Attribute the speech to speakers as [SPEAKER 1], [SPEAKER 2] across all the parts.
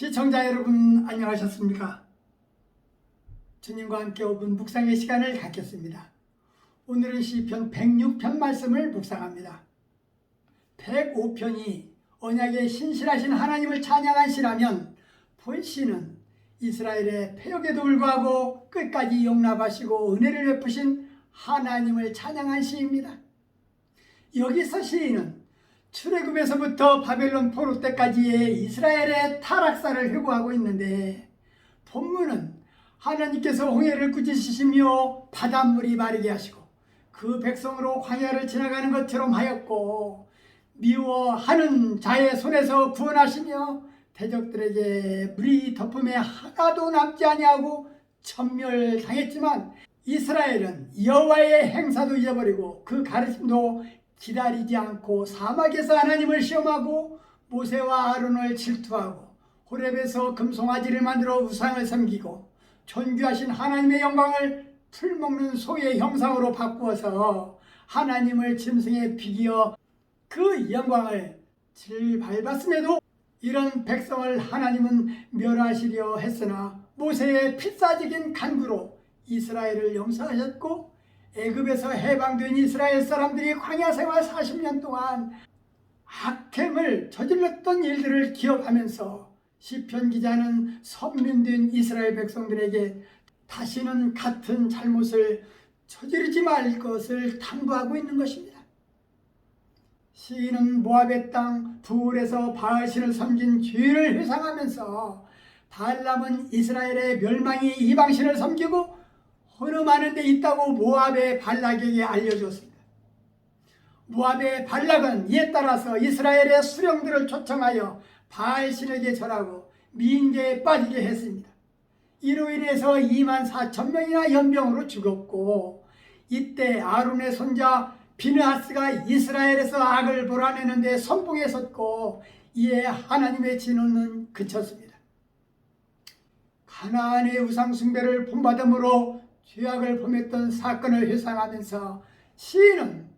[SPEAKER 1] 시청자 여러분 안녕하셨습니까? 주님과 함께 5분 묵상의 시간을 갖겠습니다. 오늘은 시편 106편 말씀을 묵상합니다. 105편이 언약의 신실하신 하나님을 찬양한 시라면 본 시는 이스라엘의 폐역에도 불구하고 끝까지 용납하시고 은혜를 베푸신 하나님을 찬양한 시입니다. 여기서 시인은 출애굽에서부터 바벨론 포로 때까지의 이스라엘의 타락사를 회고하고 있는데 본문은 하나님께서 홍해를 꾸짖으시며 바닷물이 마르게 하시고 그 백성으로 광야를 지나가는 것처럼 하였고 미워하는 자의 손에서 구원하시며 대적들에게 물이 덮음에 하나도 남지 아니하고 천멸당했지만 이스라엘은 여호와의 행사도 잊어버리고 그 가르침도 기다리지 않고 사막에서 하나님을 시험하고 모세와 아론을 질투하고 호렙에서 금송아지를 만들어 우상을 섬기고 존귀하신 하나님의 영광을 풀먹는 소의 형상으로 바꾸어서 하나님을 짐승에 비기어 그 영광을 질밟았음에도 이런 백성을 하나님은 멸하시려 했으나 모세의 필사적인 간구로 이스라엘을 용서하셨고 애굽에서 해방된 이스라엘 사람들이 광야 생활 40년 동안 악행을 저질렀던 일들을 기억하면서 시편 기자는 선민된 이스라엘 백성들에게 다시는 같은 잘못을 저지르지 말 것을 당부하고 있는 것입니다. 시인은 모압의 땅 부울에서 바알신을 섬긴 죄를 회상하면서 발람은 이스라엘의 멸망이 이방신을 섬기고 많은 데 있다고 모압의 발락에게 알려줬습니다. 모압의 발락은 이에 따라서 이스라엘의 수령들을 초청하여 바알신에게 절하고 민계에 빠지게 했습니다. 이로 인해서 2만 4천 명이나 연병으로 죽었고 이때 아론의 손자 비느하스가 이스라엘에서 악을 몰아내는데 선봉에 섰고 이에 하나님의 진노는 그쳤습니다. 가나안의 우상 숭배를 본받음으로 죄악을 범했던 사건을 회상하면서 시인은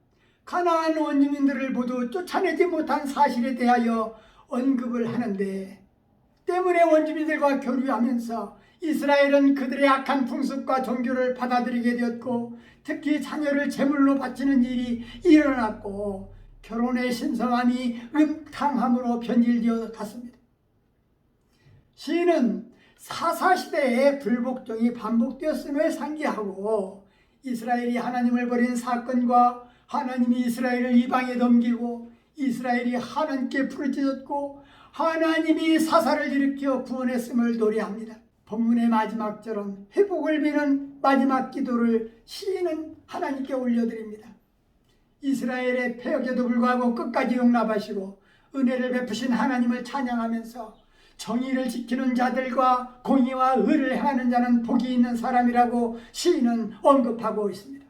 [SPEAKER 1] 가나안 원주민들을 모두 쫓아내지 못한 사실에 대하여 언급을 하는데 때문에 원주민들과 교류하면서 이스라엘은 그들의 악한 풍습과 종교를 받아들이게 되었고 특히 자녀를 제물로 바치는 일이 일어났고 결혼의 신성함이 음탕함으로 변질되어 갔습니다. 시인은 사사시대에 불복종이 반복되었음을 상기하고 이스라엘이 하나님을 버린 사건과 하나님이 이스라엘을 이방에 넘기고 이스라엘이 하나님께 부르짖었고 하나님이 사사를 일으켜 구원했음을 노래합니다. 본문의 마지막처럼 회복을 비는 마지막 기도를 시인은 하나님께 올려드립니다. 이스라엘의 폐역에도 불구하고 끝까지 용납하시고 은혜를 베푸신 하나님을 찬양하면서 정의를 지키는 자들과 공의와 의를 행하는 자는 복이 있는 사람이라고 시인은 언급하고 있습니다.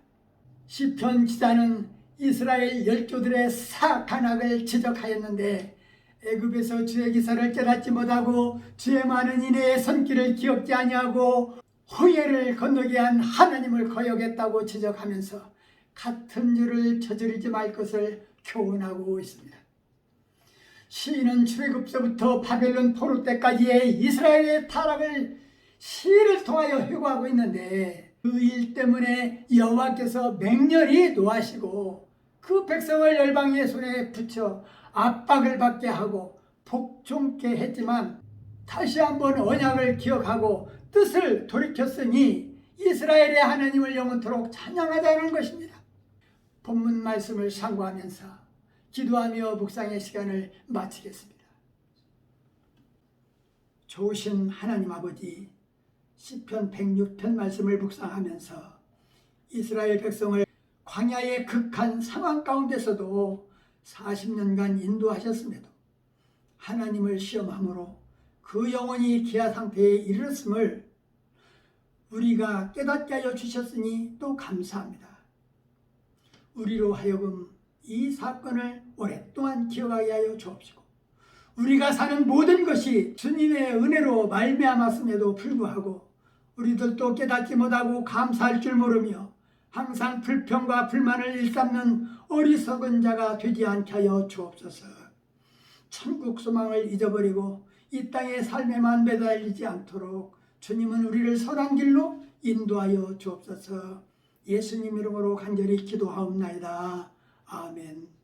[SPEAKER 1] 시편 기자는 이스라엘 열조들의 사악한 악을 지적하였는데 애굽에서 주의 기사를 깨닫지 못하고 주의 많은 인애의 손길을 기억지 아니하고 홍해를 건너게 한 하나님을 거역했다고 지적하면서 같은 죄를 저지르지 말 것을 교훈하고 있습니다. 시인은 출애굽서부터 바벨론 포로 때까지의 이스라엘의 타락을 시를 통하여 회고하고 있는데 그 일 때문에 여호와께서 맹렬히 노하시고 그 백성을 열방의 손에 붙여 압박을 받게 하고 복종케 했지만 다시 한번 언약을 기억하고 뜻을 돌이켰으니 이스라엘의 하나님을 영원토록 찬양하자는 것입니다. 본문 말씀을 상고하면서 기도하며 묵상의 시간을 마치겠습니다. 좋으신 하나님 아버지 시편 106편 말씀을 묵상하면서 이스라엘 백성을 광야의 극한 상황 가운데서도 40년간 인도하셨음에도 하나님을 시험함으로 그 영혼이 기아 상태에 이르렀음을 우리가 깨닫게 하여 주셨으니 또 감사합니다. 우리로 하여금 이 사건을 오랫동안 기억하게 하여 주옵시고 우리가 사는 모든 것이 주님의 은혜로 말미암았음에도 불구하고 우리들도 깨닫지 못하고 감사할 줄 모르며 항상 불평과 불만을 일삼는 어리석은 자가 되지 않게 하여 주옵소서. 천국 소망을 잊어버리고 이 땅의 삶에만 매달리지 않도록 주님은 우리를 선한 길로 인도하여 주옵소서 예수님 이름으로 간절히 기도하옵나이다. 아멘.